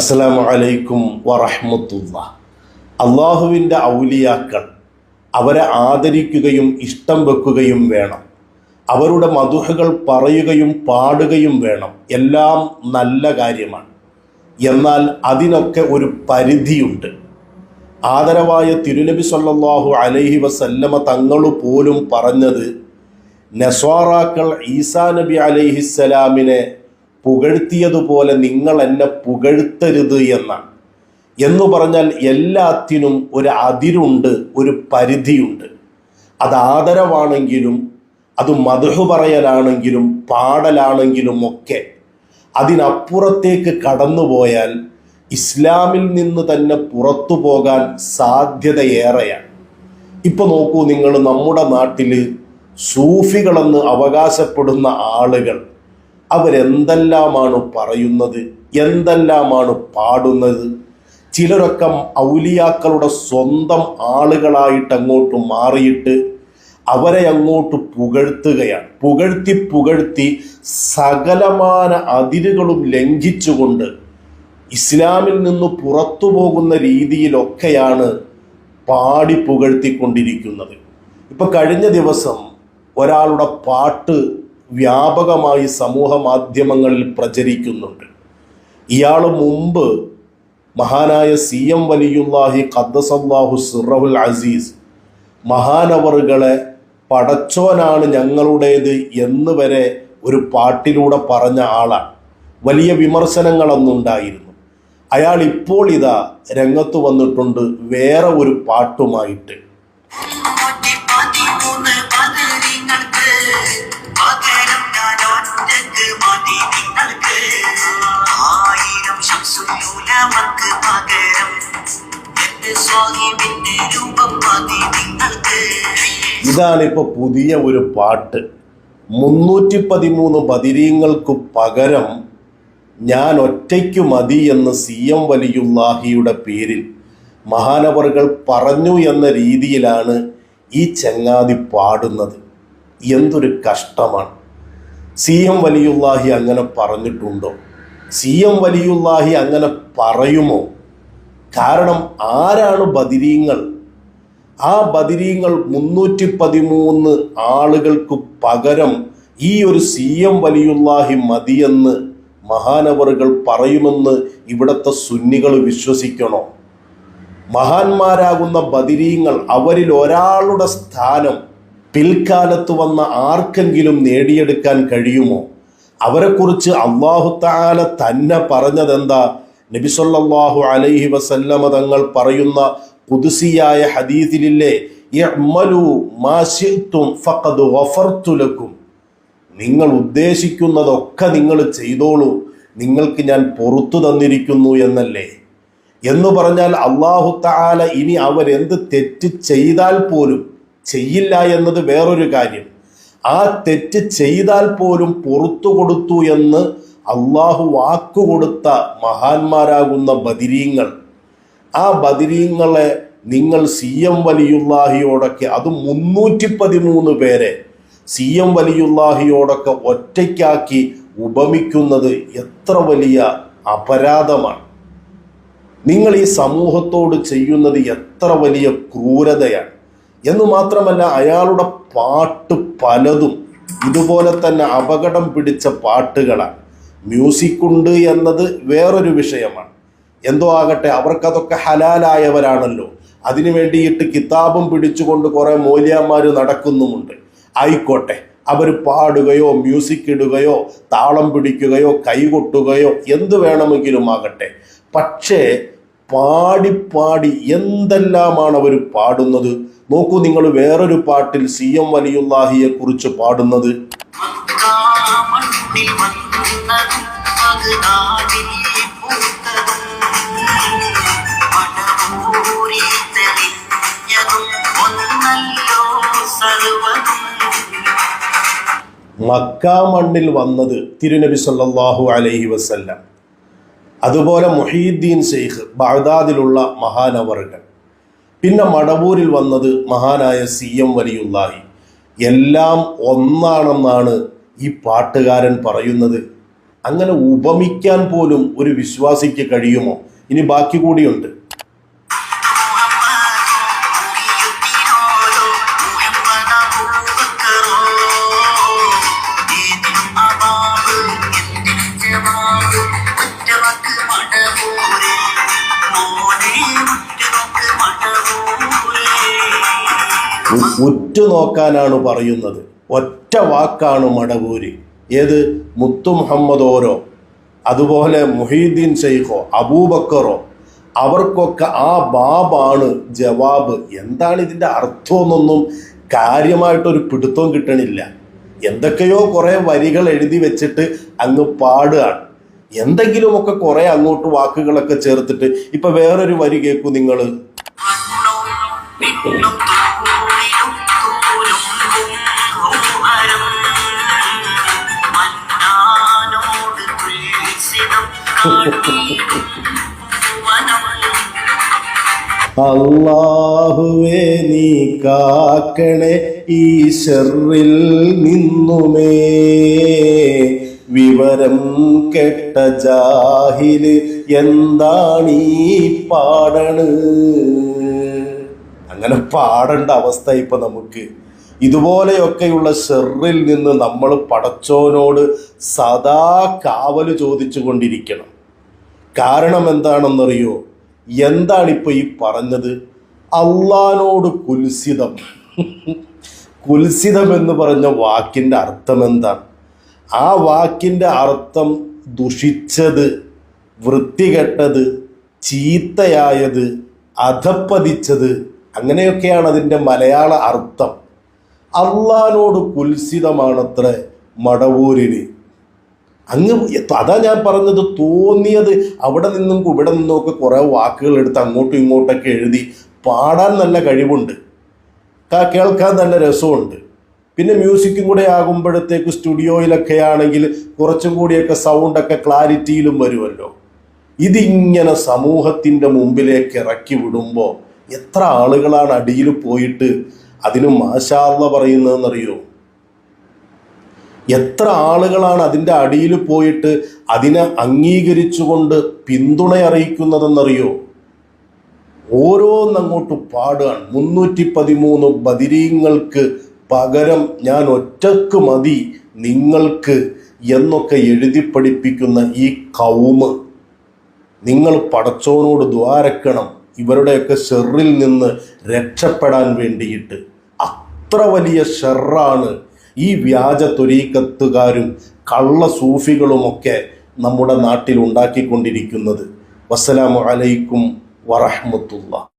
അസ്സലാമു അലൈക്കും വറഹ്മത്തുള്ള. അള്ളാഹുവിന്റെ ഔലിയാക്കൾ അവരെ ആദരിക്കുകയും ഇഷ്ടം വെക്കുകയും വേണം. അവരുടെ മധുഹകൾ പറയുകയും പാടുകയും വേണം. എല്ലാം നല്ല കാര്യമാണ്. എന്നാൽ അതിനൊക്കെ ഒരു പരിധിയുണ്ട്. ആദരവായ തിരുനബി സല്ലാഹു അലൈഹി വസല്ലമ തങ്ങൾ പോലും പറഞ്ഞത് നസ്വാറാക്കൾ ഈസാ നബി അലൈഹിസ്സലാമിനെ പുകഴ്ത്തിയതുപോലെ നിങ്ങൾ എന്നെ പുകഴ്ത്തരുത് എന്നാണ്. എന്ന് പറഞ്ഞാൽ എല്ലാത്തിനും ഒരു അതിരുണ്ട് ഒരു പരിധിയുണ്ട്. അത് ആദരവാണെങ്കിലും അത് മധു പറയലാണെങ്കിലും പാടലാണെങ്കിലും ഒക്കെ അതിനപ്പുറത്തേക്ക് കടന്നുപോയാൽ ഇസ്ലാമിൽ നിന്ന് തന്നെ പുറത്തു പോകാൻ സാധ്യതയേറെയാണ്. ഇപ്പൊ നോക്കൂ നിങ്ങൾ നമ്മുടെ നാട്ടിൽ സൂഫികളെന്ന് അവകാശപ്പെടുന്ന ആളുകൾ അവരെന്തെല്ലാമാണ് പറയുന്നത്? എന്തെല്ലാമാണ് പാടുന്നത്? ചിലരൊക്കെ ഔലിയാക്കളുടെ സ്വന്തം ആളുകളായിട്ട് അങ്ങോട്ട് മാറിയിട്ട് അവരെ അങ്ങോട്ട് പുകഴ്ത്തുകയാണ്. പുകഴ്ത്തി പുകഴ്ത്തി സകലമാന അതിരുകളും ലംഘിച്ചുകൊണ്ട് ഇസ്ലാമിൽ നിന്ന് പുറത്തു പോകുന്ന രീതിയിലൊക്കെയാണ് പാടി പുകഴ്ത്തിക്കൊണ്ടിരിക്കുന്നത്. ഇപ്പം കഴിഞ്ഞ ദിവസം ഒരാളുടെ പാട്ട് വ്യാപകമായി സമൂഹ മാധ്യമങ്ങളിൽ പ്രചരിക്കുന്നുണ്ട്. ഇയാൾ മുമ്പ് മഹാനായ സി എം വലിയുല്ലാഹി ഖദ്ദസല്ലാഹു സിറഹുൽ അസീസ് മഹാനവറുകളെ പടച്ചോനാണ് ഞങ്ങളുടേത് എന്ന് വരെ ഒരു പാട്ടിലൂടെ പറഞ്ഞ ആളാണ്. വലിയ വിമർശനങ്ങളൊന്നുണ്ടായിരുന്നു അയാൾ ഇപ്പോൾ ഇതാ രംഗത്ത് വന്നിട്ടുണ്ട് വേറെ ഒരു പാട്ടുമായിട്ട്. ശംസുലമക്ക് പകരം സ്വാഹിബിന്റെ രൂപം മതി നിങ്ങൾക്ക്. ഇതാണ് പുതിയ ഒരു പാട്ട്. മുന്നൂറ്റി പതിമൂന്ന് ബദിരീങ്ങൾക്ക് പകരം ഞാൻ ഒറ്റയ്ക്കു മതി എന്ന് സി എം വലിയുല്ലാഹിയുടെ പേരിൽ മഹാനവറുകൾ പറഞ്ഞു എന്ന രീതിയിലാണ് ഈ ചങ്ങാതി പാടുന്നത്. എന്തൊരു കഷ്ടമാണ്. സി എം വലിയുല്ലാഹി അങ്ങനെ പറഞ്ഞിട്ടുണ്ടോ? സി എം വലിയുല്ലാഹി അങ്ങനെ പറയുമോ? കാരണം ആരാണ് ബദിരീങ്ങൾ? ആ ബദിരീങ്ങൾ മുന്നൂറ്റി പതിമൂന്ന് ആളുകൾക്ക് പകരം ഈ ഒരു സി എം വലിയുല്ലാഹി മതിയെന്ന് മഹാനവറുകൾ പറയുമെന്ന് ഇവിടുത്തെ സുന്നികൾ വിശ്വസിക്കണോ? മഹാന്മാരാകുന്ന ബദിരീങ്ങൾ അവരിൽ ഒരാളുടെ സ്ഥാനം പിൽക്കാലത്ത് വന്ന ആർക്കെങ്കിലും നേടിയെടുക്കാൻ കഴിയുമോ? അവരെക്കുറിച്ച് അള്ളാഹു താല തന്നെ പറഞ്ഞതെന്താ? നബിസൊല്ലാഹു അലൈഹി വസല്ലമ തങ്ങൾ പറയുന്ന കുതിസിയായ ഹദീസിലില്ലേ. നിങ്ങൾ ഉദ്ദേശിക്കുന്നതൊക്കെ നിങ്ങൾ ചെയ്തോളൂ. നിങ്ങൾക്ക് ഞാൻ പുറത്തു തന്നിരിക്കുന്നു എന്നല്ലേ? എന്ന് പറഞ്ഞാൽ അള്ളാഹു താല ഇനി അവരെന്ത് തെറ്റ് ചെയ്താൽ പോലും ചെയ്യില്ല എന്നത് വേറൊരു കാര്യം. ആ തെറ്റ് ചെയ്താൽ പോലും പുറത്തു കൊടുത്തു എന്ന് അള്ളാഹു വാക്കുകൊടുത്ത മഹാന്മാരാകുന്ന ബദിരീങ്ങൾ. ആ ബദിരീങ്ങളെ നിങ്ങൾ സി എം വലിയുല്ലാഹിയോടൊക്കെ അത് മുന്നൂറ്റി പതിമൂന്ന് പേരെ സി എം വലിയുല്ലാഹിയോടൊക്കെ ഒറ്റയ്ക്കാക്കി ഉപമിക്കുന്നത് എത്ര വലിയ അപരാധമാണ്. നിങ്ങൾ ഈ സമൂഹത്തോട് ചെയ്യുന്നത് എത്ര വലിയ ക്രൂരതയാണ്. എന്ന് മാത്രമല്ല അയാളുടെ പാട്ട് പലതും ഇതുപോലെ തന്നെ അപകടം പിടിച്ച പാട്ടുകളാണ്. മ്യൂസിക് ഉണ്ട് എന്നത് വേറൊരു വിഷയമാണ്. എന്തോ ആകട്ടെ അവർക്കതൊക്കെ ഹലാലായവരാണല്ലോ. അതിനു വേണ്ടിയിട്ട് കിതാബും പിടിച്ചുകൊണ്ട് കുറേ മൂല്യന്മാർ നടക്കുന്നുമുണ്ട്. ആയിക്കോട്ടെ അവർ പാടുകയോ മ്യൂസിക് ഇടുകയോ താളം പിടിക്കുകയോ കൈകൊട്ടുകയോ എന്ത് വേണമെങ്കിലും ആകട്ടെ. പക്ഷേ പാടി പാടി എന്തെല്ലാമാണ് അവർ പാടുന്നത്? നോക്കൂ നിങ്ങൾ വേറൊരു പാട്ടിൽ സി എം വലിയുല്ലാഹിയെ കുറിച്ച് പാടുന്നത്. മക്ക മണ്ണിൽ വന്നത് തിരുനബി സല്ലാഹു അലൈഹി വസല്ലം. അതുപോലെ മുഹീദ്ദീൻ ഷെയ്ഖ് ബാഗ്ദാദിലുള്ള മഹാനവറുകൾ. പിന്നെ മടവൂരിൽ വന്നത് മഹാനായ സി എം വലിയുല്ലാഹി എല്ലാം ഒന്നാണെന്നാണ് ഈ പാട്ടുകാരൻ പറയുന്നത്. അങ്ങനെ ഉപമിക്കാൻ പോലും ഒരു വിശ്വാസിക്ക് കഴിയുമോ? ഇനി ബാക്കി കൂടിയുണ്ട്. ഉറ്റുനോക്കാനാണ് പറയുന്നത്. ഒറ്റ വാക്കാണ് മടവൂര്. ഏത്? മുത്തു മുഹമ്മദ് ഓരോ. അതുപോലെ മുഹീദ്ദീൻ ഷെയ്ഖോ അബൂബക്കറോ. അവർക്കൊക്കെ ആ ബാബാണ് ജവാബ്. എന്താണ് ഇതിന്റെ അർത്ഥമെന്നൊന്നും കാര്യമായിട്ടൊരു പിടുത്തവും കിട്ടണില്ല. എന്തൊക്കെയോ കുറേ വരികൾ എഴുതി വെച്ചിട്ട് അങ്ങ് പാടുകയാണ്. എന്തെങ്കിലുമൊക്കെ കുറേ അങ്ങോട്ട് വാക്കുകളൊക്കെ ചേർത്തിട്ട് ഇപ്പം വേറൊരു വരി കേൾക്കൂ നിങ്ങൾ അള്ളാഹുവേ നീ കാക്കണേ ഈ ഷെറിൽ നിന്നുമേ. വിവരം കെട്ട ജാഹിൽ എന്താണീ പാടണ്? അങ്ങനെ പാടേണ്ട അവസ്ഥ ഇപ്പൊ നമുക്ക്. ഇതുപോലെയൊക്കെയുള്ള ഷെറിൽ നിന്ന് നമ്മൾ പടച്ചോനോട് സദാ കാവൽ ചോദിച്ചു കൊണ്ടിരിക്കണം കാരണം എന്താണെന്നറിയോ എന്താണിപ്പോൾ ഈ പറഞ്ഞത്? അള്ളാനോട് കുൽസിതം. കുൽസിതം എന്ന് പറഞ്ഞ വാക്കിന്റെ അർത്ഥം എന്താണ് ആ വാക്കിന്റെ അർത്ഥം ദുഷിച്ചത് വൃത്തികെട്ടത് ചീത്തയായത് അധപ്പതിച്ചത് അങ്ങനെയൊക്കെയാണ് അതിന്റെ മലയാള അർത്ഥം. അള്ളാനോട് കുൽസിതമാണത്ര മടവൂരിന്. അങ്ങ് അതാ ഞാൻ പറഞ്ഞത് തോന്നിയത് അവിടെ നിന്നും ഇവിടെ നിന്നും ഒക്കെ കുറേ വാക്കുകൾ എടുത്ത് അങ്ങോട്ടും ഇങ്ങോട്ടൊക്കെ എഴുതി പാടാൻ നല്ല കഴിവുണ്ട്. കേൾക്കാൻ നല്ല രസമുണ്ട്. പിന്നെ മ്യൂസിക്കും കൂടെ ആകുമ്പോഴത്തേക്ക് സ്റ്റുഡിയോയിലൊക്കെ ആണെങ്കിൽ കുറച്ചും കൂടിയൊക്കെ സൗണ്ടൊക്കെ ക്ലാരിറ്റിയിലും വരുമല്ലോ. ഇതിങ്ങനെ സമൂഹത്തിന്റെ മുമ്പിലേക്ക് ഇറക്കി വിടുമ്പോൾ എത്ര ആളുകളാണ് അടിയിൽ പോയിട്ട് അതിന് മാശാർന്ന പറയുന്നതെന്നറിയോ? എത്ര ആളുകളാണ് അതിന്റെ അടിയിൽ പോയിട്ട് അതിനെ അംഗീകരിച്ചുകൊണ്ട് പിന്തുണ അറിയിക്കുന്നതെന്നറിയോ? ഓരോന്നങ്ങോട്ട് പാടുകയാണ്. മുന്നൂറ്റി പതിമൂന്ന് ബദിരീങ്ങൾക്ക് പകരം ഞാൻ ഒറ്റയ്ക്ക് മതി നിങ്ങൾക്ക് എന്നൊക്കെ എഴുതി പഠിപ്പിക്കുന്ന ഈ കൗമ്. നിങ്ങൾ പടച്ചോനോട് ദ്വാരക്കണം ഇവരുടെയൊക്കെ ഷെറിൽ നിന്ന് രക്ഷപ്പെടാൻ വേണ്ടിയിട്ട്. അത്ര വലിയ ഷെറാണ് ഈ വ്യാജ തൊരീക്കത്തുകാരും കള്ള സൂഫികളുമൊക്കെ നമ്മുടെ നാട്ടിൽ ഉണ്ടാക്കിക്കൊണ്ടിരിക്കുന്നത്. വസ്സലാമു അലൈക്കും വറഹ്മത്തുള്ള.